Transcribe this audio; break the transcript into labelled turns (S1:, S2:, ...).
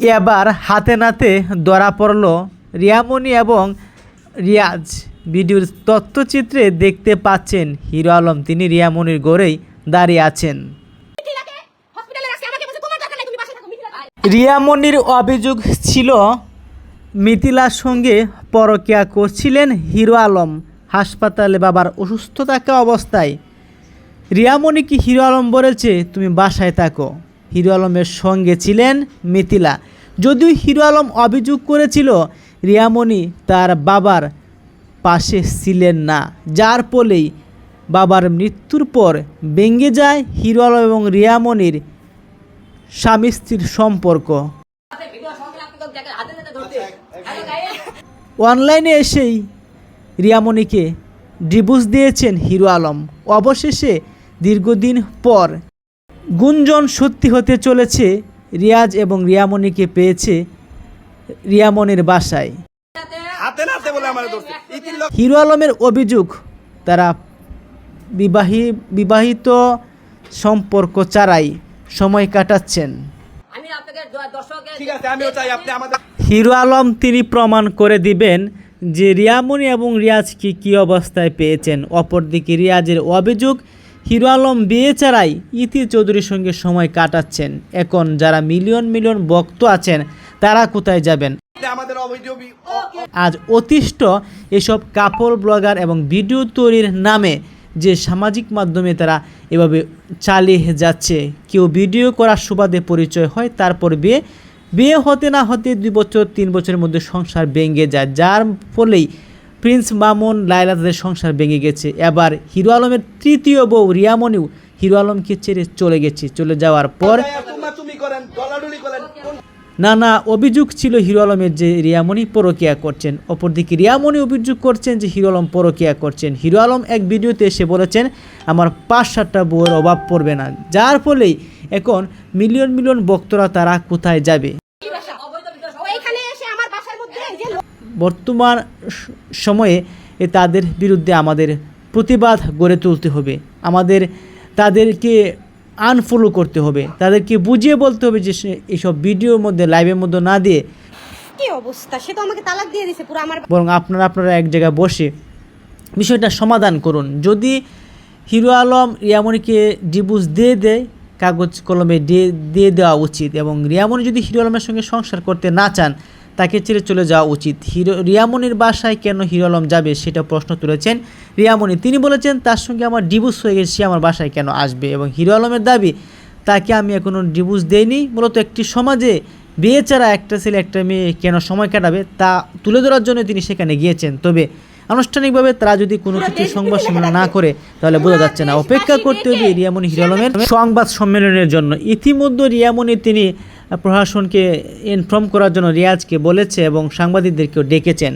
S1: এবার হাতে নাতে ধরা পড়ল রিয়ামণি এবং রিয়াজ। ভিডিওর তথ্যচিত্রে দেখতে পাচ্ছেন হিরো আলম, তিনি রিয়ামণির গড়েই দাঁড়িয়ে আছেন। রিয়ামণির অভিযোগ ছিল, মিথিলার সঙ্গে পরকিয়া করছিলেন হিরো আলম। হাসপাতালে বাবার অসুস্থ থাকা অবস্থায়। রিয়ামণি কি হিরো আলম বলেছে, তুমি বাসায় থাকো। হিরো আলমের সঙ্গে ছিলেন মিথিলা। যদিও হিরো আলম অভিযোগ করেছিল, রিয়ামণি তার বাবার পাশে ছিলেন না, যার ফলেই বাবার মৃত্যুর পর ভেঙে যায় হিরো আলম এবং রিয়ামণির স্বামী স্ত্রীর সম্পর্ক। অনলাইনে এসেই রিয়ামণিকে ডিভোর্স দিয়েছেন হিরো আলম। অবশেষে দীর্ঘদিন পর গুঞ্জন সত্যি হতে চলেছে রিয়াজ এবং রিয়ামণিকে পেয়েছে রিয়ামণির বাসায়। হিরো আলমের অভিযোগ তারা বিবাহী বিবাহিত সম্পর্ক ছাড়াই সময় কাটাচ্ছেন।
S2: আমি আপনাকে দ- দর্শকের
S3: ঠিক আছে আমিও চাই আপনি আমাদের
S1: হিরো আলম তিনি প্রমাণ করে দিবেন যে রিয়ামণি এবং রিয়াজকে কী অবস্থায় পেয়েছেন। অপরদিকে রিয়াজের অভিযোগ হিরো আলম বিয়ে ছাড়াই ইতি চৌধুরীর সঙ্গে সময় কাটাচ্ছেন। এখন যারা মিলিয়ন মিলিয়ন ভক্ত আছেন তারা কোথায় যাবেন?
S3: আমাদের
S1: আজ অতিষ্ঠ এসব কাপড় ব্লগার এবং ভিডিও তৈরির নামে যে সামাজিক মাধ্যমে তারা এভাবে চালিয়ে যাচ্ছে। কেউ ভিডিও করার সুবাদে পরিচয় হয় তারপর বিয়ে বিয়ে হতে না হতে দুই বছর তিন বছরের মধ্যে সংসার ভেঙে যায়। যার ফলেই প্রিন্স মামুন লাইলা তাদের সংসার ভেঙে গেছে। এবার হিরো আলমের তৃতীয় বউ রিয়ামণিও হিরো আলমকে ছেড়ে চলে গেছে। চলে যাওয়ার পর
S3: কোন-
S1: নানা অভিযোগ ছিল হিরো আলমের যে রিয়ামণি পরকিয়া করছেন। অপরদিকে রিয়ামণি অভিযোগ করছেন যে হিরো আলম পরকিয়া করছেন। হিরো আলম এক ভিডিওতে এসে বলেছেন আমার পাঁচ সাতটা বউয়ের অভাব পড়বে না। যার ফলেই এখন মিলিয়ন মিলিয়ন বক্তরা তারা কোথায় যাবে? বর্তমান সময়ে এ তাদের বিরুদ্ধে আমাদের প্রতিবাদ গড়ে তুলতে হবে। আমাদের তাদেরকে আনফলো করতে হবে। তাদেরকে বুঝিয়ে বলতে হবে যে এইসব ভিডিওর মধ্যে লাইভের মধ্যে না দিয়ে
S2: কি অবস্থা? সে তো আমাকে তালাক দিয়ে দিছে পুরো আমার
S1: বরং আপনারা আপনারা এক জায়গায় বসে বিষয়টা সমাধান করুন। যদি হিরো আলম রিয়ামণিকে ডিভোর্স দিয়ে দেয় কাগজ কলমে দিয়ে দিয়ে দেওয়া উচিত এবং রিয়ামণি যদি হিরো আলমের সঙ্গে সংসার করতে না চান তাকে ছেড়ে চলে যাওয়া উচিত। হিরো রিয়ামনির বাসায় কেন হিরো আলম যাবে সেটা প্রশ্ন তুলেছেন রিয়ামনি তিনি বলেছেন তার সঙ্গে আমার ডিভোর্স হয়ে গেছে সে আমার বাসায় কেন আসবে? এবং হিরো আলমের দাবি তাকে আমি এখনও ডিভোর্স দেইনি। মূলত একটি সমাজে বিয়ে ছাড়া একটা ছেলে একটা মেয়ে কেন সময় কাটাবে তা তুলে ধরার জন্য তিনি সেখানে গিয়েছেন। তবে আনুষ্ঠানিকভাবে তারা যদি কোনো কিছু সংবাদ সম্মেলন না করে তাহলে বোঝা যাচ্ছে না। অপেক্ষা করতে হবে রিয়ামণি হিরো আলমের সংবাদ সম্মেলনের জন্য। ইতিমধ্যে রিয়ামণি তিনি প্রশাসনকে ইনফর্ম করার জন্য রিয়াজকে বলেছে এবং সাংবাদিকদেরকেও ডেকেছেন।